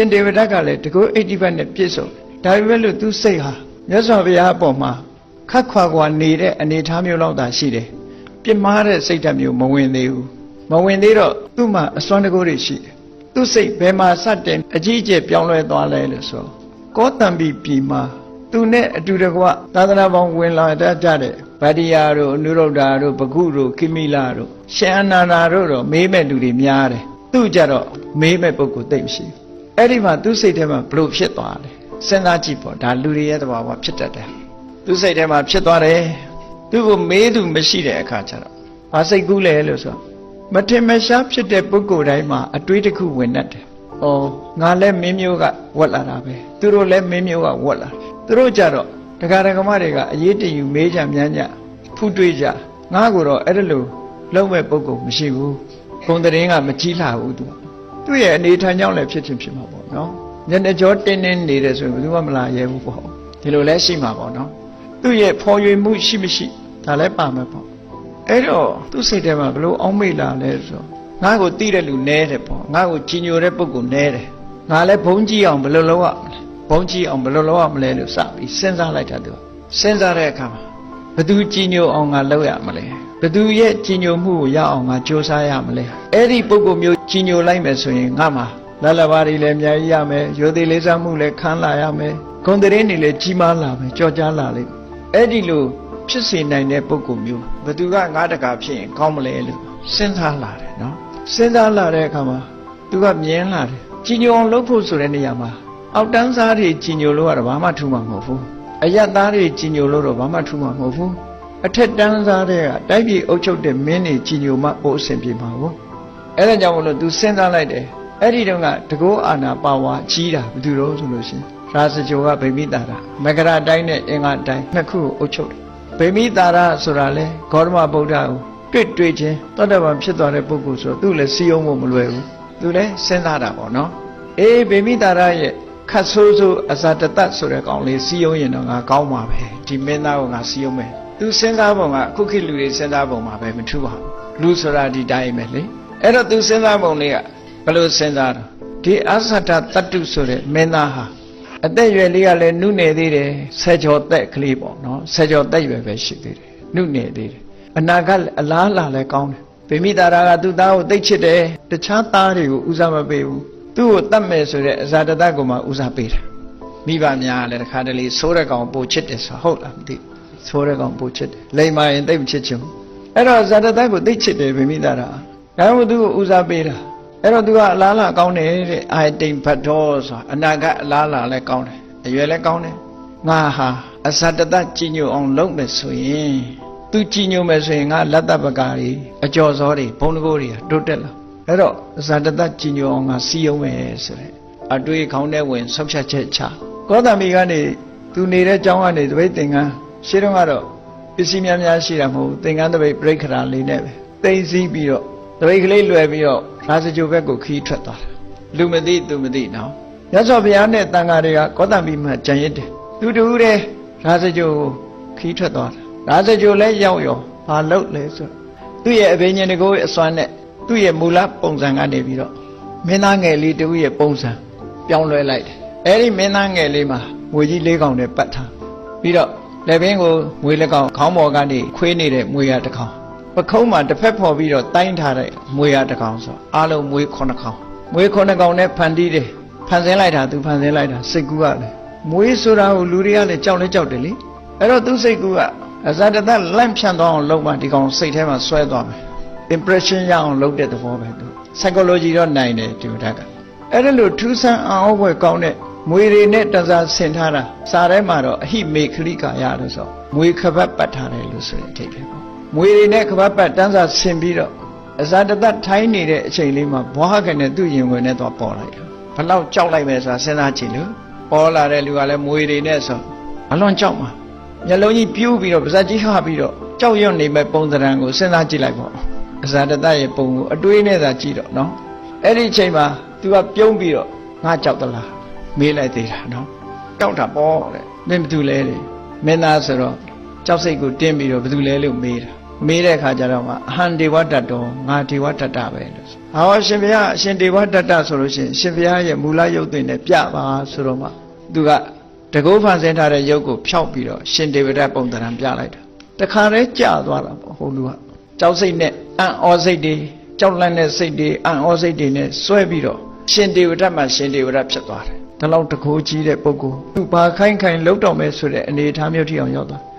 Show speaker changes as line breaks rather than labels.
ရှင်ဒေဝဒတ်ကလည်းတကုအိဋ္ဌိပတ်နဲ့ပြည့်စုံတယ်ဒါပေမဲ့လို့သူစိတ်ဟာမြတ်စွာဘုရားအပေါ်မှာခတ်ခွာခွာနေတဲ့အနေအထားမျိုးလောက်သာရှိတယ်ပြစ်မှားတဲ့စိတ်ဓာတ်မျိုးမဝင်သေးဘူးမဝင်သေးတော့သူ့မှာအစွမ်းတကူတွေရှိတယ်သူစိတ်ဘယ်မှာစတင်အကြီးအကျယ်ပြောင်းလဲသွားလဲလို့ဆိုကောတံပီပြည်မှာသူနဲ့အတူတကွသာသနာပေါင်းဝင်လာတတ်ကြတဲ့ဗတ္တိယတို့အနုရုဒ္ဓတို့ဘဂုတို့ခိမိလာတို့ရှင်အနန္ဒာတို့တော့မေးမဲ့လူတွေများတယ်သူကြတော့မေးမဲ့ပုဂ္ဂိုလ်သိမ့်မရှိဘူး အဲ့ဒီမှာသူစိတ်ထဲမှာဘလို့ဖြစ်သွားတယ်စဉ်းစားကြည့်ပေါ့ဒါလူတွေရဲ့သဘာဝဖြစ်တတ်တယ်သူစိတ်ထဲမှာဖြစ်သွားတယ်သူ့ကိုမေးသူမရှိတဲ့အခါကျတော့ဘာစိတ်ကူးလဲလို့ဆိုတော့မထင်မရှားဖြစ်တဲ့ပုဂ္ဂိုလ်တိုင်းမှာအတွေးတစ်ခုဝင်တတ်တယ်။အော်ငါလည်းမင်းမျိုးကဝက်လာတာပဲ။သူတို့လည်းမင်းမျိုးကဝက်လာတယ်။သူတို့ကြတော့ဒကာဒကမတွေကအရေးတယူမေးကြမြန်းကြဖူးတွေးကြငါကတော့အဲ့ဒါလို့လုံးမဲ့ပုဂ္ဂိုလ်မရှိဘူး။ဘုံတရင်ကမကြီးလာဘူးသူက။ သူ့ရဲ့အနေထားကြောင့်လည်းဖြစ်ချင်းဖြစ်မှာပေါ့နော်။ညနေကြောတင်းတင်းနေတယ်ဆိုရင်ဘယ်သူမှမလာရဲဘူးပေါ့။ဒီလိုလဲရှိမှာပေါ့နော်။သူ့ရဲ့ဖော်ရွေမှုရှိမရှိဒါလည်းပါမယ်ပေါ့။အဲ့တော့သူ့စိတ်ထဲမှာဘလို့အောင်းမိတ်လာလဲဆိုတော့ငါ့ကိုတီးတဲ့လူနဲတယ်ပေါ့ငါ့ကိုကြီးညိုတဲ့ပုဂ္ဂိုလ်နဲတယ်ငါလည်းဘုံကြီးအောင်ဘယ်လိုလုပ်ရမလဲဘုံကြီးအောင်ဘယ်လိုလုပ်ရမလဲလို့စပြီးစဉ်းစားလိုက်တာသူကစဉ်းစားတဲ့အခါမှာဘသူကြီးညိုအောင်ငါလုပ်ရမလဲ ဘသူရဲ့ကြီးညိုမှုကိုရအောင်ငါစူးစမ်းရမလဲအဲ့ဒီပုဂ္ဂိုလ်မျိုးကြီးညိုလိုက်မယ်ဆိုရင်ငါမှာလလဘာတွေလည်းအများကြီးရမယ်ရိုသေလေးစားမှုလည်းခံလာရမယ်ဂုဏ်သတင်းတွေလည်းကြီးမားလာမယ်ကြော်ကြားလာလိမ့်မယ်အဲ့ဒီလိုဖြစ်စေနိုင်တဲ့ပုဂ္ဂိုလ်မျိုးဘသူကငါးတကာဖြစ်ရင်ကောင်းမလဲလို့စဉ်းစားလာတယ်နော်စဉ်းစားလာတဲ့အခါမှာသူကမြင်လာတယ်ကြီးညိုအောင်လုပ်ဖို့ဆိုတဲ့နေရာမှာအောက်တန်းစားတွေကြီးညိုလို့ကတော့ဘာမှထူမှာမဟုတ်ဘူးအယက်သားတွေကြီးညိုလို့တော့ဘာမှထူမှာမဟုတ်ဘူး အထက်တန်းစားတွေကတိုက်ပြည်အုပ်ချုပ်တဲ့မင်းတွေကြီးညိုမှပို့အဆင်ပြေမှာဘူးအဲ့ဒါကြောင့်မလို့ तू စဉ်းစားလိုက်တယ်အဲ့ဒီတော့ကတကောအာနာပါဝါကြီးတာဘယ်သူတော့ဆိုလို့ရှိရင်ရာဇဂျိုကဗိမိတာရာမကရတိုင်းနဲ့အင်္ဂါတိုင်းနှစ်ခုကိုအုပ်ချုပ်တယ်ဗိမိတာရဆိုတာလေဂေါတမဗုဒ္ဓကိုတွေ့တွေ့ချင်းသောတပန်ဖြစ်သွားတဲ့ပုဂ္ဂိုလ်ဆိုတော့သူ့လည်းစီယုံဖို့မလွယ်ဘူးသူလည်းစဉ်းစားတာပေါ့နော်အေးဗိမိတာရရဲ့ခတ်ဆိုးဆိုးအဇာတတဆိုတဲ့ကောင်လေးစီယုံရင်တော့ငါကောင်းပါပဲဒီမင်းသားကိုငါစီယုံမယ် သူစဉ်းစားပုံကအခုခေတ်လူတွေစဉ်းစားပုံမှာပဲမထူပါဘူးလူဆိုတာဒီတိုင်းပဲလေအဲ့တော့သူစဉ်းစားပုံလေးကဘယ်လိုစဉ်းစားတော့ဒီအဇာတတတ္တုဆိုတဲ့မင်းသားဟာအသက်ရွယ်လေးကလည်းနုနယ်သေးတယ်ဆယ်ကျော်သက်ကလေးပေါ့နော်ဆယ်ကျော်သက်ရွယ်ပဲရှိသေးတယ်နုနယ်သေးတယ်အနာဂတ်အလားလာလည်းကောင်းတယ်ဗိမိတာရာကသူ့သားကိုသိတ်ချစ်တယ်တခြားသားတွေကိုဦးစားမပေးဘူးသူ့ကိုတတ်မယ်ဆိုတဲ့အဇာတတကိုမှဦးစားပေးတာမိဘများလည်းတစ်ခါတလေဆိုးတဲ့ကောင်ပိုချစ်တယ်ဆိုဟုတ်လားမသိဘူး ဆိုးတဲ့ကောင်ပိုချစ်တယ်လိမ္မာရင်သိပ်မချစ်ချင်ဘူးအဲ့တော့ဇာတတကိုသိတ်ချစ်တယ်ဗိမိတာရာဒါမှမဟုတ်သူ့ကိုဦးစားပေးတာအဲ့တော့သူကအလားလာကောင်းတယ်တဲ့အာတိန်ဖတ်တော်ဆိုတာအနာကအလားလာလည်းကောင်းတယ်အရွယ်လည်းကောင်းတယ်ငါဟာအဇတတကြည်ညိုအောင်လုပ်မယ်ဆိုရင်သူကြည်ညိုမယ်ဆိုရင်ငါလက်တပကာတွေအကျော်စောတွေဘုံတကိုးတွေတိုးတက်လာအဲ့တော့အဇတတကြည်ညိုအောင်ငါစီယုံမယ်ဆိုတဲ့အတွေ့ခေါင်းထဲဝင်ဆောက်ဖြတ်ချက်ချကောသမီကနေသူနေတဲ့ကျောင်းကနေတပိတ်သင်္ကန်း ရှင်းတော့ကတော့ပစ္စည်းများများရှိတာမဟုတ်ဘူးသင်္ကန်းတပိတ်ပြိခရာလေးနဲ့ပဲသိမ့်စည်းပြီးတော့တပိတ်ကလေးလွယ်ပြီးတော့ရာဇကြိုဘက်ကိုခီးထွက်သွားတာလူမသိသူမသိနော်မြတ်စွာဘုရားနဲ့တန်ဃာတွေကကောတံပိမှကြံရစ်တယ်သူတူတဲ့ရာဇကြိုကိုခီးထွက်သွားတာရာဇကြိုလည်းရောက်ရောဘာလုပ်လဲဆိုသူ့ရဲ့အဘိညာဉ်တကိုအစွမ်းနဲ့သူ့ရဲ့မူလပုံစံကနေပြီးတော့မင်းသားငယ်လေးတူရဲ့ပုံစံပြောင်းလဲလိုက်တယ်အဲ့ဒီမင်းသားငယ်လေးမှာငွေကြီးလေးကောင်နဲ့ပတ်ထားပြီးတော့ လက်ဘင်းကိုငွေလက်ကောင်ခေါင်းပေါ်ကနေခွေးနေတဲ့ငွေရတစ်ကောင်ပခုံးမှာတစ်ဖက်ဖော်ပြီးတော့တိုင်းထားတဲ့မွေရတစ်ကောင်ဆိုအားလုံးမွေခုနှစ်ကောင်မွေခုနှစ်ကောင်နဲ့ဖန်တီးတယ်ဖန်ဆင်းလိုက်တာသူဖန်ဆင်းလိုက်တာစိတ်ကူးကလည်းမွေဆိုတာကိုလူတွေကလည်းကြောက်လဲကြောက်တယ်လေအဲ့တော့သူစိတ်ကူးကအဇာတတလန့်ဖြန့်သွားအောင်လုပ်မှဒီကောင်စိတ်ထဲမှာဆွဲသွားမယ် impression ရအောင်လုပ်တဲ့သဘောပဲသူ psychology တော့နိုင်တယ်ဒီမတက်ကအဲ့ဒါလို့ထူးဆန်းအောင်ဘွယ်ကောင်းတဲ့ မွေတွေနဲ့တစားဆင်ထားတာစာထဲမှာတော့အဟိမေခလိကာရလို့ဆိုမွေခပတ်ပတ်ထားတယ်လို့ဆိုတဲ့အထိပ္ပယ်ပေါ့မွေတွေနဲ့ကပတ်ပတ်တန်းစာဆင်ပြီးတော့အဇာတတထိုင်းနေတဲ့အချိန်လေးမှာဘွားကနဲ့သူ့ရင်ဝင်နဲ့တော့ပေါ်လိုက်တာဘလောက်ကြောက်လိုက်မယ်ဆိုတာစဉ်းစားကြည့်လို့ပေါ်လာတဲ့လူကလည်းမွေတွေနဲ့ဆိုအလွန်ကြောက်မှာမျက်လုံးကြီးပြူးပြီးတော့ပါးစပ်ကြီးဟပြီးတော့ကြောက်ရွံ့နေမဲ့ပုံစံကိုစဉ်းစားကြည့်လိုက်ပေါ့အဇာတတရဲ့ပုံကိုအတွေးနဲ့သာကြည့်တော့နော်အဲ့ဒီအချိန်မှာ तू ကပြုံးပြီးတော့ငါကြောက်သလား မေးလိုက်သေးတာနော်ကြောက်တာပေါ့တဲ့မင်းဘာတူလဲလေမင်းသားဆိုတော့ကြောက်စိတ်ကိုတင်းပြီးတော့ဘာတူလဲလို့မေးတာမေးတဲ့အခါကျတော့မှအဟံဒေဝတ္တတောငါဒေဝတ္တတပဲလို့ဆိုဟောအရှင်ဘုရားအရှင်ဒေဝတ္တတဆိုလို့ရှိရင်အရှင်ဘုရားရဲ့မူလရုပ်သွင်းနဲ့ပြပါဆိုတော့မှသူကတကုတ်ဖန်ဆင်းထားတဲ့ရုပ်ကိုဖျောက်ပြီးတော့ရှင်ဒေဝဒတ်ပုံသဏ္ဍာန်ပြလိုက်တာတခါတည်းကြာသွားတာပေါ့ဟိုလူကကြောက်စိတ်နဲ့အံ့ဩစိတ်တွေကြောက်လန့်တဲ့စိတ်တွေအံ့ဩစိတ်တွေနဲ့စွဲပြီးတော့ရှင်ဒေဝဒတ်မှာရှင်ဒေဝဒတ်ဖြစ်သွားတယ် ဒါလောက်တကိုးကြီးတဲ့ပုဂ္ဂိုလ်သူဘာခိုင်းခိုင်းလှုပ်တော်မဲဆိုတဲ့အနေအထားမျိုးထိအောင်ရောက်သွားတယ်